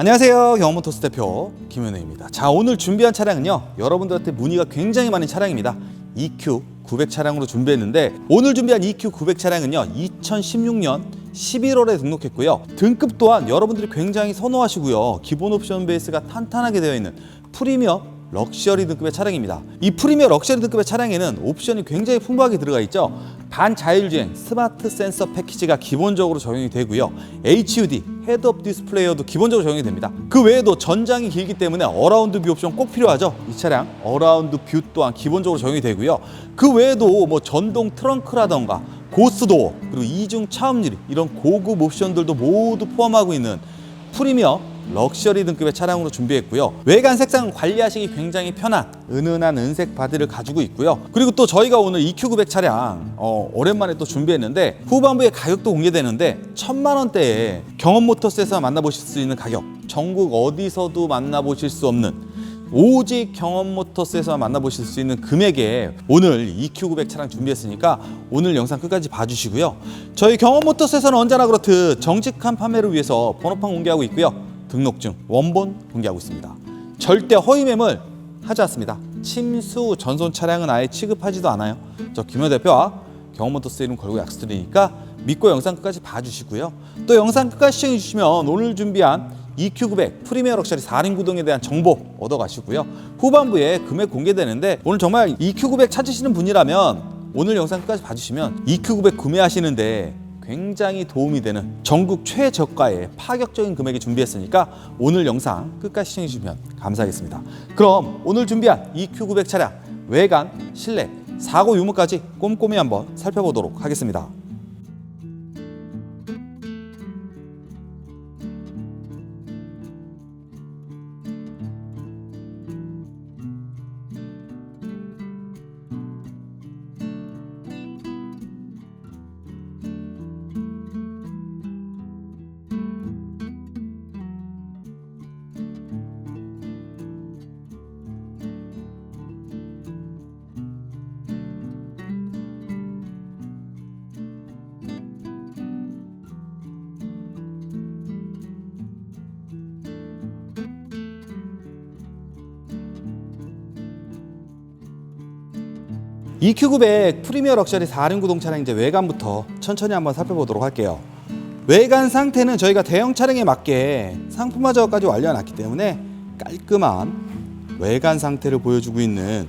안녕하세요. 경험모터스 대표 김현우입니다. 자, 오늘 준비한 차량은요. 여러분들한테 문의가 굉장히 많은 차량입니다. EQ 900 차량으로 준비했는데 오늘 준비한 EQ 900 차량은요. 2016년 11월에 등록했고요. 등급 또한 여러분들이 굉장히 선호하시고요. 기본 옵션 베이스가 탄탄하게 되어 있는 프리미엄 럭셔리 등급의 차량입니다. 이 프리미엄 럭셔리 등급의 차량에는 옵션이 굉장히 풍부하게 들어가 있죠. 반자율주행 스마트 센서 패키지가 기본적으로 적용이 되고요. HUD 헤드업 디스플레이어도 기본적으로 적용이 됩니다. 그 외에도 전장이 길기 때문에 어라운드 뷰 옵션 꼭 필요하죠. 이 차량 어라운드 뷰 또한 기본적으로 적용이 되고요. 그 외에도 뭐 전동 트렁크라던가 고스도어 그리고 이중 차음유리 이런 고급 옵션들도 모두 포함하고 있는 프리미엄 럭셔리 등급의 차량으로 준비했고요. 외관 색상은 관리하시기 굉장히 편한 은은한 은색 바디를 가지고 있고요. 그리고 또 저희가 오늘 EQ900 차량 어, 오랜만에 또 준비했는데 후반부에 가격도 공개되는데 천만 원대에 경험 모터스에서 만나보실 수 있는 가격 전국 어디서도 만나보실 수 없는 오직 경험 모터스에서 만나보실 수 있는 금액에 오늘 EQ900 차량 준비했으니까 오늘 영상 끝까지 봐주시고요. 저희 경험 모터스에서는 언제나 그렇듯 정직한 판매를 위해서 번호판 공개하고 있고요. 등록증, 원본 공개하고 있습니다. 절대 허위 매물 하지 않습니다. 침수 전손 차량은 아예 취급하지도 않아요. 저 김현 대표와 경험 모터스 이름 걸고 약속드리니까 믿고 영상 끝까지 봐주시고요. 또 영상 끝까지 시청해 주시면 오늘 준비한 EQ900 프리미어 럭셔리 4륜 구동에 대한 정보 얻어가시고요. 후반부에 금액 공개되는데 오늘 정말 EQ900 찾으시는 분이라면 오늘 영상 끝까지 봐주시면 EQ900 구매하시는데 굉장히 도움이 되는 전국 최저가의 파격적인 금액이 준비했으니까 오늘 영상 끝까지 시청해 주시면 감사하겠습니다. 그럼 오늘 준비한 EQ900 차량 외관, 실내, 사고 유무까지 꼼꼼히 한번 살펴보도록 하겠습니다. EQ900 프리미어 럭셔리 4륜 구동 차량 이제 외관부터 천천히 한번 살펴보도록 할게요. 외관 상태는 저희가 대형 차량에 맞게 상품화적까지 완료해놨기 때문에 깔끔한 외관 상태를 보여주고 있는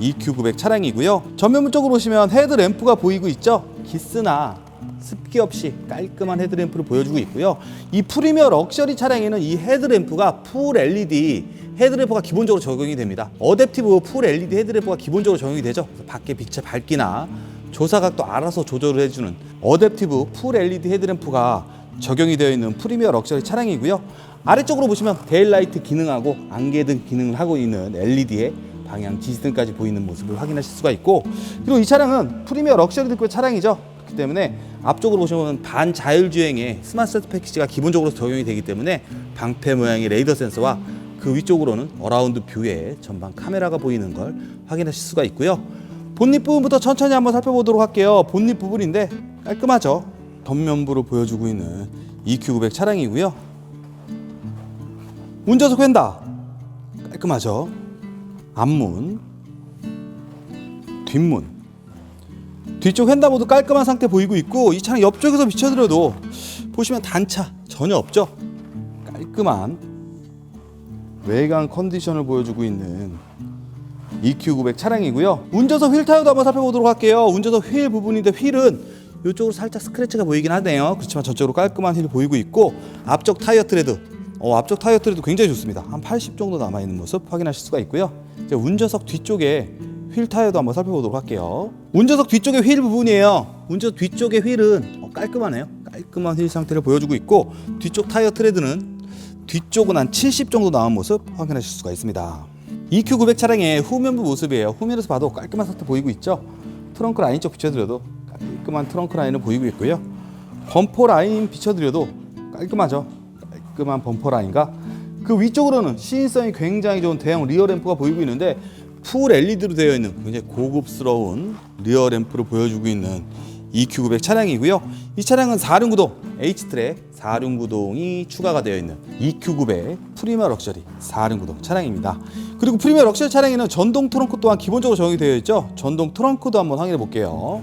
EQ900 차량이고요. 전면부 쪽으로 보시면 헤드램프가 보이고 있죠. 기스나 습기 없이 깔끔한 헤드램프를 보여주고 있고요. 이 프리미어 럭셔리 차량에는 이 헤드램프가 풀 LED 헤드램프가 기본적으로 적용이 됩니다. 어댑티브 풀 LED 헤드램프가 기본적으로 적용이 되죠. 밖에 빛의 밝기나 조사각도 알아서 조절을 해주는 어댑티브 풀 LED 헤드램프가 적용이 되어 있는 프리미어 럭셔리 차량이고요. 아래쪽으로 보시면 데일라이트 기능하고 안개등 기능을 하고 있는 LED의 방향 지시등까지 보이는 모습을 확인하실 수가 있고 그리고 이 차량은 프리미어 럭셔리 등급 차량이죠. 그렇기 때문에 앞쪽으로 보시면 반자율주행의 스마트 세트 패키지가 기본적으로 적용이 되기 때문에 방패 모양의 레이더 센서와 그 위쪽으로는 어라운드 뷰에 전방 카메라가 보이는 걸 확인하실 수가 있고요. 본닛 부분부터 천천히 한번 살펴보도록 할게요. 본닛 부분인데 깔끔하죠. 겉면부를 보여주고 있는 EQ900 차량이고요. 운전석 휀다 깔끔하죠. 앞문, 뒷문, 뒤쪽 휀다 모두 깔끔한 상태 보이고 있고 이 차량 옆쪽에서 비춰드려도 보시면 단차 전혀 없죠. 깔끔한 외관 컨디션을 보여주고 있는 EQ900 차량이고요. 운전석 휠 타이어도 한번 살펴보도록 할게요. 운전석 휠 부분인데 휠은 이쪽으로 살짝 스크래치가 보이긴 하네요. 그렇지만 저쪽으로 깔끔한 휠이 보이고 있고 앞쪽 타이어 트레드, 어, 앞쪽 타이어 트레드 굉장히 좋습니다. 한 80 정도 남아 있는 모습 확인하실 수가 있고요. 이제 운전석 뒤쪽에 휠 타이어도 한번 살펴보도록 할게요. 운전석 뒤쪽의 휠 부분이에요. 운전석 뒤쪽의 휠은 어, 깔끔하네요. 깔끔한 휠 상태를 보여주고 있고 뒤쪽 타이어 트레드는 뒤쪽은 한 70 정도 나온 모습 확인하실 수가 있습니다. EQ900 차량의 후면부 모습이에요. 후면에서 봐도 깔끔한 상태 보이고 있죠. 트렁크 라인 쪽 비춰드려도 깔끔한 트렁크 라인을 보이고 있고요. 범퍼 라인 비춰드려도 깔끔하죠. 깔끔한 범퍼 라인과 그 위쪽으로는 시인성이 굉장히 좋은 대형 리어 램프가 보이고 있는데 풀 LED로 되어 있는 굉장히 고급스러운 리어 램프를 보여주고 있는 EQ900 차량이고요. 이 차량은 4륜 구동 H트랙 4륜 구동이 추가가 되어 있는 EQ900 프리미어 럭셔리 4륜 구동 차량입니다. 그리고 프리미어 럭셔리 차량에는 전동 트렁크 또한 기본적으로 적용이 되어 있죠. 전동 트렁크도 한번 확인해 볼게요.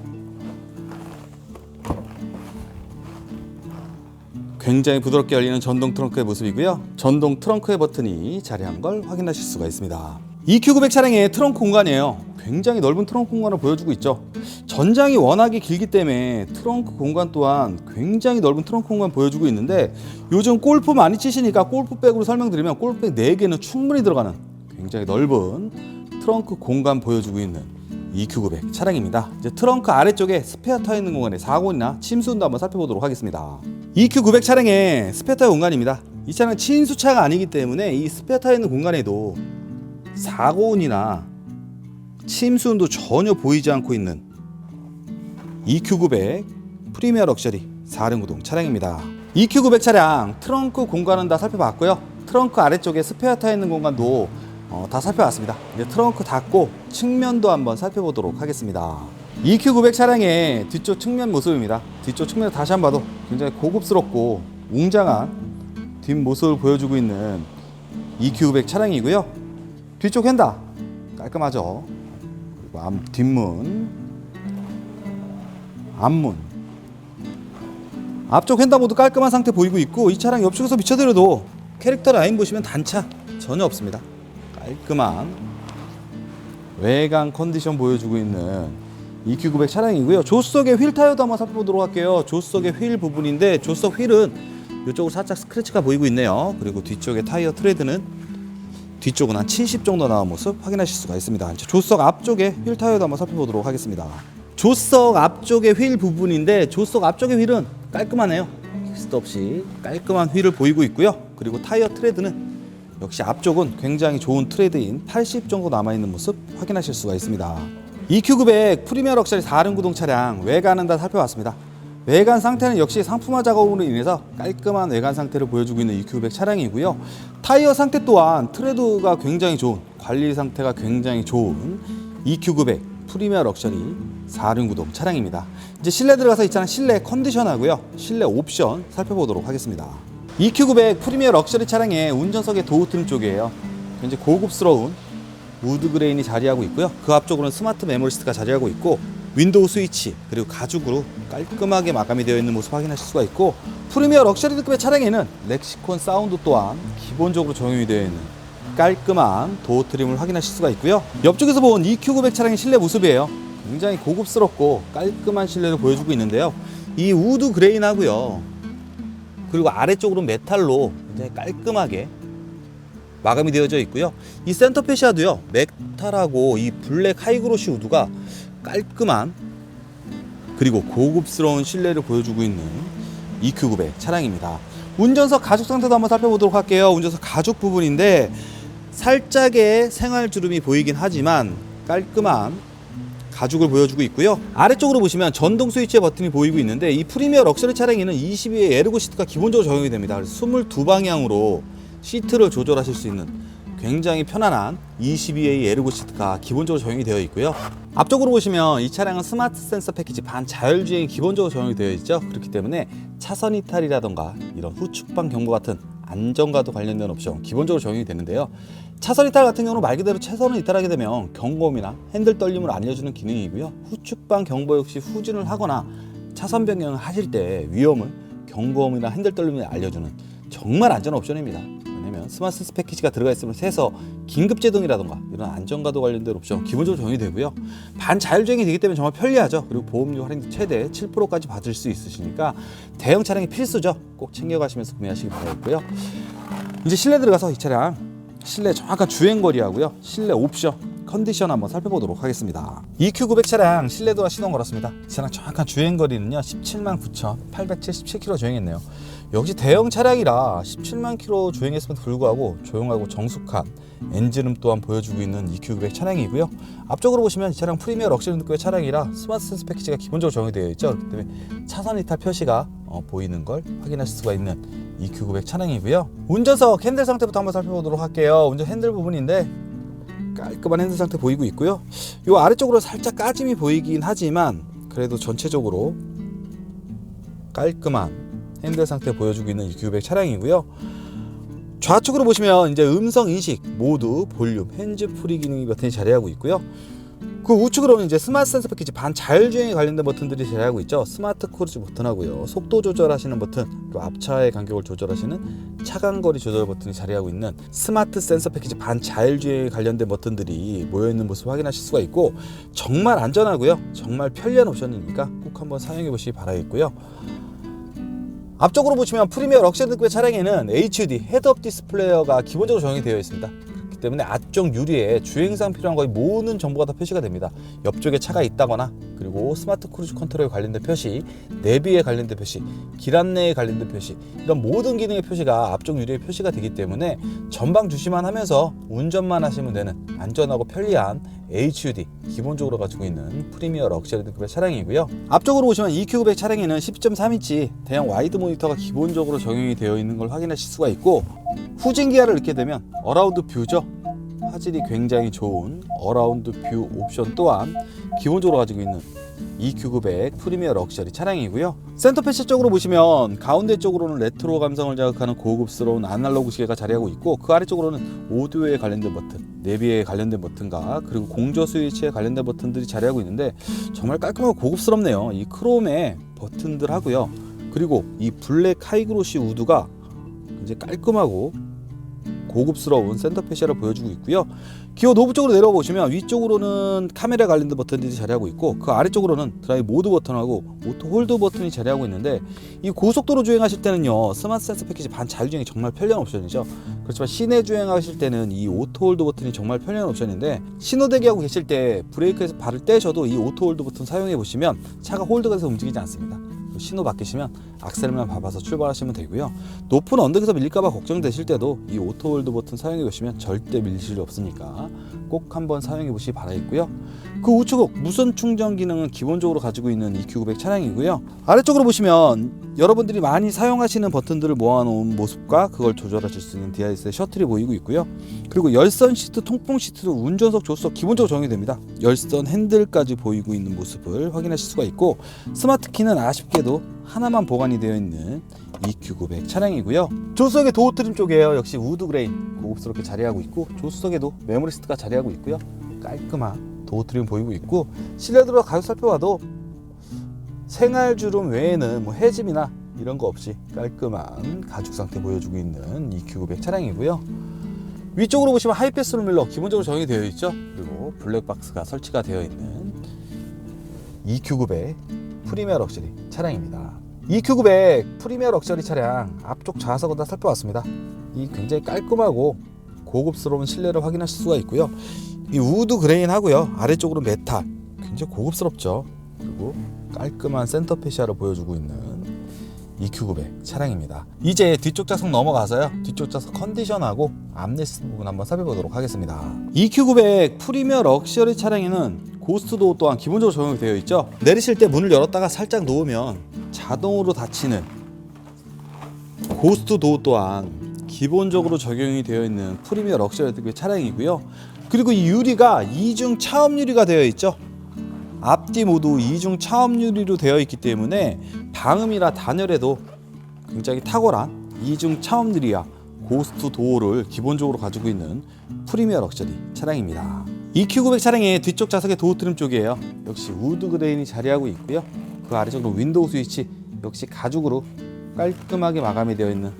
굉장히 부드럽게 열리는 전동 트렁크의 모습이고요. 전동 트렁크의 버튼이 자리한 걸 확인하실 수가 있습니다. EQ900 차량의 트렁크 공간이에요. 굉장히 넓은 트렁크 공간을 보여주고 있죠. 전장이 워낙에 길기 때문에 트렁크 공간 또한 굉장히 넓은 트렁크 공간 보여주고 있는데 요즘 골프 많이 치시니까 골프백으로 설명드리면 골프백 4개는 충분히 들어가는 굉장히 넓은 트렁크 공간 보여주고 있는 EQ900 차량입니다. 이제 트렁크 아래쪽에 스페어 타어 있는 공간에 사고나 침수운도 한번 살펴보도록 하겠습니다. EQ900 차량의 스페어 타어 공간입니다. 이 차량은 친수차가 아니기 때문에 이 스페어 타어 있는 공간에도 사고운이나 침수운도 전혀 보이지 않고 있는 EQ900 프리미어 럭셔리 4륜 구동 차량입니다. EQ900 차량 트렁크 공간은 다 살펴봤고요. 트렁크 아래쪽에 스페어 타어 있는 공간도 어, 다 살펴봤습니다. 이제 트렁크 닫고 측면도 한번 살펴보도록 하겠습니다. EQ900 차량의 뒤쪽 측면 모습입니다. 뒤쪽 측면을 다시 한번 봐도 굉장히 고급스럽고 웅장한 뒷모습을 보여주고 있는 EQ900 차량이고요. 뒤쪽 휀다 깔끔하죠. 그리고 앞 뒷문, 앞문, 앞쪽 휀다 모두 깔끔한 상태 보이고 있고 이 차량 옆쪽에서 비춰드려도 캐릭터 라인 보시면 단차 전혀 없습니다. 깔끔한 외관 컨디션 보여주고 있는 EQ900 차량이고요. 조수석의 휠 타이어도 한번 살펴보도록 할게요. 조수석의 휠 부분인데 조수석 휠은 이쪽으로 살짝 스크래치가 보이고 있네요. 그리고 뒤쪽의 타이어 트레드는 뒤쪽은 한 70 정도 나온 모습 확인하실 수가 있습니다. 조수석 앞쪽에 휠 타이어도 한번 살펴보도록 하겠습니다. 조수석 앞쪽의 휠 부분인데 조수석 앞쪽의 휠은 깔끔하네요. 킥스도 없이 깔끔한 휠을 보이고 있고요. 그리고 타이어 트레드는 역시 앞쪽은 굉장히 좋은 트레드인 80 정도 남아있는 모습 확인하실 수가 있습니다. EQ900 프리미어 럭셔리 4륜 구동 차량 외관은 다 살펴봤습니다. 외관 상태는 역시 상품화 작업으로 인해서 깔끔한 외관 상태를 보여주고 있는 EQ900 차량이고요. 타이어 상태 또한 트레드가 굉장히 좋은 관리 상태가 굉장히 좋은 EQ900 프리미어 럭셔리 4륜 구동 차량입니다. 이제 실내 들어가서 이 차량 실내 컨디션하고요. 실내 옵션 살펴보도록 하겠습니다. EQ900 프리미어 럭셔리 차량의 운전석의 도어 트림 쪽이에요. 굉장히 고급스러운 우드 그레인이 자리하고 있고요. 그 앞쪽으로는 스마트 메모리 스트가 자리하고 있고 윈도우 스위치 그리고 가죽으로 깔끔하게 마감이 되어 있는 모습 확인하실 수가 있고 프리미어 럭셔리급의 차량에는 렉시콘 사운드 또한 기본적으로 적용이 되어 있는 깔끔한 도어 트림을 확인하실 수가 있고요. 옆쪽에서 본 EQ900 차량의 실내 모습이에요. 굉장히 고급스럽고 깔끔한 실내를 보여주고 있는데요. 이 우드 그레인하고요. 그리고 아래쪽으로 메탈로 굉장히 깔끔하게 마감이 되어져 있고요. 이 센터 페시아도요. 메탈하고 이 블랙 하이그로시 우드가 깔끔한 그리고 고급스러운 실내를 보여주고 있는 EQ900 차량입니다. 운전석 가죽 상태도 한번 살펴보도록 할게요. 운전석 가죽 부분인데 살짝의 생활 주름이 보이긴 하지만 깔끔한 가죽을 보여주고 있고요. 아래쪽으로 보시면 전동 스위치의 버튼이 보이고 있는데 이 프리미어 럭셔리 차량에는 22의 에르고 시트가 기본적으로 적용이 됩니다. 그래서 22방향으로 시트를 조절하실 수 있는 굉장히 편안한 22A 에르고 시트가 기본적으로 적용이 되어 있고요. 앞쪽으로 보시면 이 차량은 스마트 센서 패키지 반 자율주행이 기본적으로 적용이 되어 있죠. 그렇기 때문에 차선 이탈이라던가 이런 후측방 경보 같은 안전과도 관련된 옵션 기본적으로 적용이 되는데요. 차선 이탈 같은 경우는 말 그대로 차선을 이탈하게 되면 경고음이나 핸들 떨림을 알려주는 기능이고요. 후측방 경보 역시 후진을 하거나 차선 변경을 하실 때 위험을 경고음이나 핸들 떨림을 알려주는 정말 안전 옵션입니다. 왜냐면 스마트 센스 패키지가 들어가 있으면 새서 긴급 제동이라던가 이런 안전과도 관련된 옵션 기본적으로 적용이 되고요. 반 자율주행이 되기 때문에 정말 편리하죠. 그리고 보험료 할인 최대 7%까지 받을 수 있으시니까 대형 차량이 필수죠. 꼭 챙겨가시면서 구매하시기 바라겠고요. 이제 실내 들어가서 이 차량 실내 정확한 주행거리하고요. 실내 옵션 컨디션 한번 살펴보도록 하겠습니다. EQ900 차량 실내도와 시동 걸었습니다. 이 차량 정확한 주행거리는요 17만 9,877km 주행했네요. 역시 대형 차량이라 17만 km 주행했음에도 불구하고 조용하고 정숙한 엔진음 또한 보여주고 있는 EQ900 차량이고요. 앞쪽으로 보시면 이 차량 프리미어 럭셔리급의 차량이라 스마트 센스 패키지가 기본적으로 적용이 되어 있죠. 그렇기 때문에 차선 이탈 표시가 어, 보이는 걸 확인하실 수가 있는 EQ900 차량이고요. 운전석 핸들 상태부터 한번 살펴보도록 할게요. 운전 핸들 부분인데 깔끔한 핸들 상태 보이고 있고요. 이 아래쪽으로 살짝 까짐이 보이긴 하지만 그래도 전체적으로 깔끔한 핸들 상태 보여주고 있는 EQ900 차량이고요. 좌측으로 보시면 이제 음성 인식, 모드, 볼륨, 핸즈 프리 기능이 버튼이 자리하고 있고요. 그 우측으로는 이제 스마트 센서 패키지 반 자율주행에 관련된 버튼들이 자리하고 있죠. 스마트 크루즈 버튼하고요. 속도 조절하시는 버튼, 또 앞차의 간격을 조절하시는 차간거리 조절 버튼이 자리하고 있는 스마트 센서 패키지 반 자율주행에 관련된 버튼들이 모여 있는 모습 확인하실 수가 있고 정말 안전하고요. 정말 편리한 옵션이니까 꼭 한번 사용해 보시기 바라겠고요. 앞쪽으로 보시면 프리미어 럭셔리 등급의 차량에는 HUD 헤드업 디스플레이어가 기본적으로 적용이 되어 있습니다. 때문에 앞쪽 유리에 주행상 필요한 거의 모든 정보가 다 표시가 됩니다. 옆쪽에 차가 있다거나 그리고 스마트 크루즈 컨트롤에 관련된 표시, 내비에 관련된 표시, 길 안내에 관련된 표시 이런 모든 기능의 표시가 앞쪽 유리에 표시가 되기 때문에 전방 주시만 하면서 운전만 하시면 되는 안전하고 편리한 HUD 기본적으로 가지고 있는 프리미어 럭셔리 등급의 차량이고요. 앞쪽으로 보시면 EQ900 차량에는 10.3인치 대형 와이드 모니터가 기본적으로 적용이 되어 있는 걸 확인하실 수가 있고 후진 기아를 넣게 되면 어라운드 뷰죠. 화질이 굉장히 좋은 어라운드 뷰 옵션 또한 기본적으로 가지고 있는 EQ900 프리미어 럭셔리 차량이고요. 센터 패시 쪽으로 보시면 가운데 쪽으로는 레트로 감성을 자극하는 고급스러운 아날로그 시계가 자리하고 있고 그 아래쪽으로는 오디오에 관련된 버튼, 내비에 관련된 버튼과 그리고 공조 스위치에 관련된 버튼들이 자리하고 있는데 정말 깔끔하고 고급스럽네요. 이 크롬의 버튼들 하고요. 그리고 이 블랙 하이그로시 우드가 이제 깔끔하고 고급스러운 센터 패시를 보여주고 있고요. 기어 노브 쪽으로 내려와 보시면 위쪽으로는 카메라 관련된 버튼들이 자리하고 있고 그 아래쪽으로는 드라이브 모드 버튼하고 오토 홀드 버튼이 자리하고 있는데 이 고속도로 주행하실 때는요 스마트 센서 패키지 반 자율주행이 정말 편리한 옵션이죠 그렇지만 시내 주행하실 때는 이 오토 홀드 버튼이 정말 편리한 옵션인데 신호 대기하고 계실 때 브레이크에서 발을 떼셔도 이 오토 홀드 버튼 사용해 보시면 차가 홀드가 돼서 움직이지 않습니다 신호 바뀌시면 악셀만 밟아서 출발하시면 되고요. 높은 언덕에서 밀릴까봐 걱정되실 때도 이 오토 홀드 버튼 사용해 보시면 절대 일 없으니까 꼭 한번 사용해 보시기 바라겠고요. 그 우측 무선 충전 기능은 기본적으로 가지고 있는 EQ900 차량이고요. 아래쪽으로 보시면 여러분들이 많이 사용하시는 버튼들을 모아놓은 모습과 그걸 조절하실 수 있는 디아이스의 셔틀이 보이고 있고요. 그리고 열선 시트, 통풍 시트도 운전석, 조수석 기본적으로 적용이 됩니다. 열선 핸들까지 보이고 있는 모습을 확인하실 수가 있고 스마트 키는 아쉽게 도 하나만 보관이 되어 있는 EQ900 차량이고요. 조수석의 도어 트림 쪽에요. 역시 우드 그레인 고급스럽게 자리하고 있고 조수석에도 메모리 시트가 자리하고 있고요. 깔끔한 도어 트림 보이고 있고 실내 들어 가격 살펴봐도 생활 주름 외에는 뭐 해짐이나 이런 거 없이 깔끔한 가죽 상태 보여주고 있는 EQ900 차량이고요. 위쪽으로 보시면 하이패스 룸밀러 기본적으로 적용이 되어 있죠. 그리고 블랙박스가 설치가 되어 있는 EQ900 프리미어 럭셔리 차량입니다. EQ900 프리미어 럭셔리 차량 앞쪽 좌석을 다 살펴봤습니다. 이 굉장히 깔끔하고 고급스러운 실내를 확인하실 수가 있고요. 이 우드 그레인 하고요. 아래쪽으로 메탈 굉장히 고급스럽죠. 그리고 깔끔한 센터 페시아를 보여주고 있는 EQ900 차량입니다. 이제 뒤쪽 좌석 넘어가서요. 뒤쪽 좌석 컨디션하고 암레스트 부분 한번 살펴보도록 하겠습니다. EQ900 프리미어 럭셔리 차량에는 고스트 도어 또한 기본적으로 적용이 되어 있죠. 내리실 때 문을 열었다가 살짝 놓으면 자동으로 닫히는 고스트 도어 또한 기본적으로 적용이 되어 있는 프리미어 럭셔리 등급의 차량이고요. 그리고 이 유리가 이중 차업 유리가 되어 있죠. 앞뒤 모두 이중 차업 유리로 되어 있기 때문에 방음이나 단열에도 굉장히 탁월한 이중 유리와 고스트 도어를 기본적으로 가지고 있는 프리미어 럭셔리 차량입니다. EQ900 차량의 뒤쪽 좌석의 도어 트림 쪽이에요. 역시 우드 그레인이 자리하고 있고요. 그 아래쪽으로 윈도우 스위치 역시 가죽으로 깔끔하게 마감이 되어 있는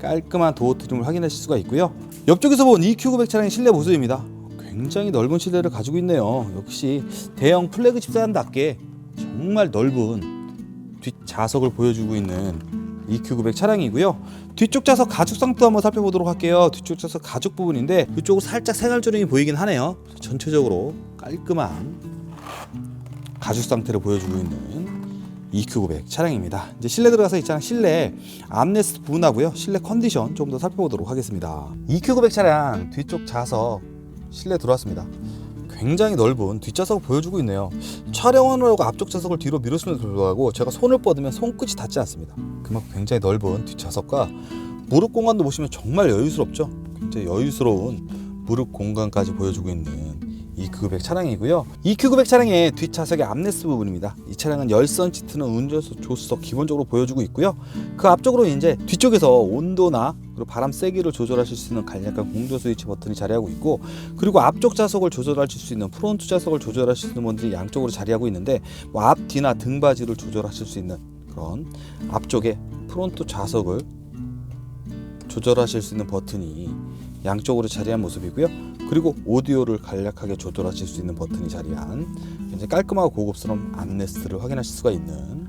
깔끔한 도어 트림을 확인하실 수가 있고요. 옆쪽에서 본 EQ900 차량의 실내 모습입니다. 굉장히 넓은 실내를 가지고 있네요. 역시 대형 플래그십 세단답게 정말 넓은 뒷 좌석을 보여주고 있는 EQ900 차량이고요. 뒤쪽 좌석 가죽 상태 한번 살펴보도록 할게요. 뒤쪽 좌석 가죽 부분인데 이쪽으로 살짝 생활조림이 보이긴 하네요. 전체적으로 깔끔한 가죽 상태를 보여주고 있는 EQ900 차량입니다. 이제 실내 들어가서 있잖아 실내 암레스트 부분하고요. 실내 컨디션 좀더 살펴보도록 하겠습니다. EQ900 차량 뒤쪽 좌석 실내 들어왔습니다. 굉장히 넓은 뒷좌석을 보여주고 있네요. 촬영하느라고 앞쪽 좌석을 뒤로 밀었음에도 불구하고 제가 손을 뻗으면 손끝이 닿지 않습니다. 그만큼 굉장히 넓은 뒷좌석과 무릎 공간도 보시면 정말 여유스럽죠. 굉장히 여유스러운 무릎 공간까지 보여주고 있는 EQ900 차량이고요. EQ900 차량의 뒷좌석의 암레스 부분입니다. 이 차량은 열선 시트는 운전석 조수석 기본적으로 보여주고 있고요. 그 앞쪽으로 이제 뒤쪽에서 온도나 그리고 바람 세기를 조절하실 수 있는 간략한 공조 스위치 버튼이 자리하고 있고 그리고 앞쪽 좌석을 조절하실 수 있는 프론트 좌석을 조절하실 수 있는 분들이 양쪽으로 자리하고 있는데 뭐 앞, 뒤나 등받이를 조절하실 수 있는 그런 앞쪽에 프론트 좌석을 조절하실 수 있는 버튼이 양쪽으로 자리한 모습이고요. 그리고 오디오를 간략하게 조절하실 수 있는 버튼이 자리한 굉장히 깔끔하고 고급스러운 암레스트를 확인하실 수가 있는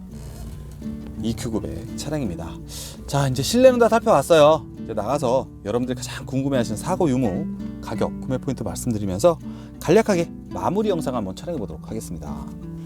EQ900 차량입니다. 자, 이제 실내는 다 살펴봤어요. 이제 나가서 여러분들이 가장 궁금해하시는 사고 유무, 가격, 구매 포인트 말씀드리면서 간략하게 마무리 영상 한번 촬영해 보도록 하겠습니다.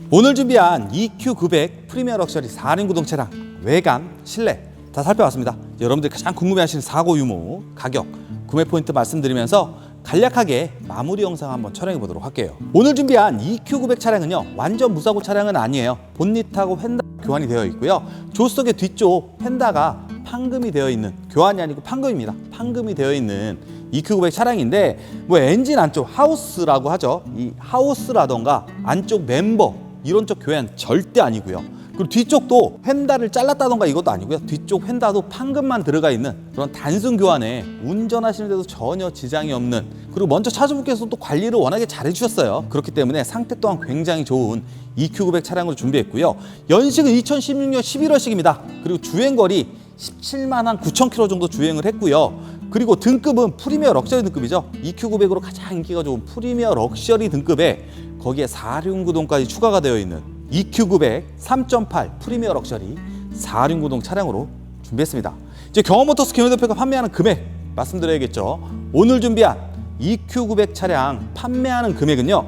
오늘 준비한 EQ900 프리미어 럭셔리 4륜 구동 차량 외관, 실내 다 살펴봤습니다. 여러분들이 가장 궁금해하시는 사고 유무, 가격, 구매 포인트 말씀드리면서 간략하게 마무리 영상 한번 촬영해 보도록 할게요. 오늘 준비한 EQ900 차량은요 완전 무사고 차량은 아니에요. 본닛하고 휀다 교환이 되어 있고요. 조수석의 뒤쪽 휀다가 판금이 되어 있는 교환이 아니고 판금입니다. 판금이 되어 있는 EQ900 차량인데 뭐 엔진 안쪽 하우스라고 하죠. 이 하우스라던가 안쪽 멤버 이런 쪽 교환 절대 아니고요. 그리고 뒤쪽도 휀다를 잘랐다던가 이것도 아니고요. 뒤쪽 휀다도 판금만 들어가 있는 그런 단순 교환에 운전하시는데도 전혀 지장이 없는 그리고 먼저 차주분께서 또 관리를 워낙에 잘해주셨어요. 그렇기 때문에 상태 또한 굉장히 좋은 EQ900 차량으로 준비했고요. 연식은 2016년 11월식입니다. 그리고 주행거리 17만 한 9천 킬로 정도 주행을 했고요. 그리고 등급은 프리미어 럭셔리 등급이죠. EQ900으로 가장 인기가 좋은 프리미어 럭셔리 등급에 거기에 4륜구동까지 추가가 되어 있는 EQ900 3.8 프리미어 럭셔리 4륜구동 차량으로 준비했습니다. 이제 경험모터스 김현 대표가 판매하는 금액 말씀드려야겠죠. 오늘 준비한 EQ900 차량 판매하는 금액은요.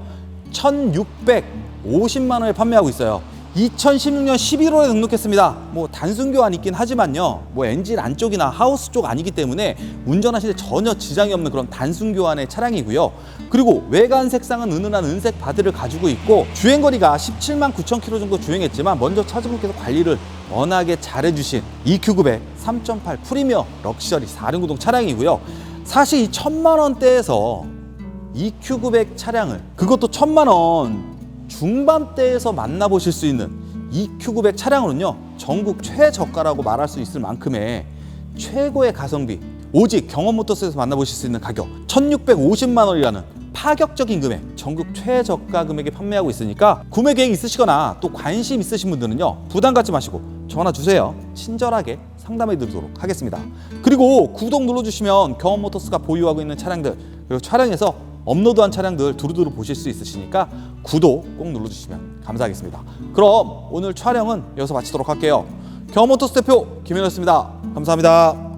1,650만 원에 판매하고 있어요. 2016년 11월에 등록했습니다. 뭐 단순 교환 있긴 하지만요. 뭐 엔진 안쪽이나 하우스 쪽 아니기 때문에 운전하실 때 전혀 지장이 없는 그런 단순 교환의 차량이고요. 그리고 외관 색상은 은은한 은색 바디를 가지고 있고 주행 거리가 17만 9천 킬로 정도 주행했지만 먼저 차주분께서 관리를 워낙에 잘해주신 EQ900 3.8 프리미어 럭셔리 4륜 구동 차량이고요. 사실 이 천만 원대에서 EQ900 차량을 그것도 천만 원 중반대에서 만나보실 수 있는 EQ900 차량으로는요 전국 최저가라고 말할 수 있을 만큼의 최고의 가성비 오직 경험모터스에서 만나보실 수 있는 가격 1650만 원이라는 파격적인 금액 전국 최저가 금액에 판매하고 있으니까 구매 계획 있으시거나 또 관심 있으신 분들은요 부담 갖지 마시고 전화 주세요. 친절하게 상담해 드리도록 하겠습니다. 그리고 구독 눌러주시면 경험모터스가 보유하고 있는 차량들 그리고 촬영해서 업로드한 차량들 두루두루 보실 수 있으시니까 구독 꼭 눌러주시면 감사하겠습니다. 그럼 오늘 촬영은 여기서 마치도록 할게요. 경모터스 대표 김현우였습니다. 감사합니다.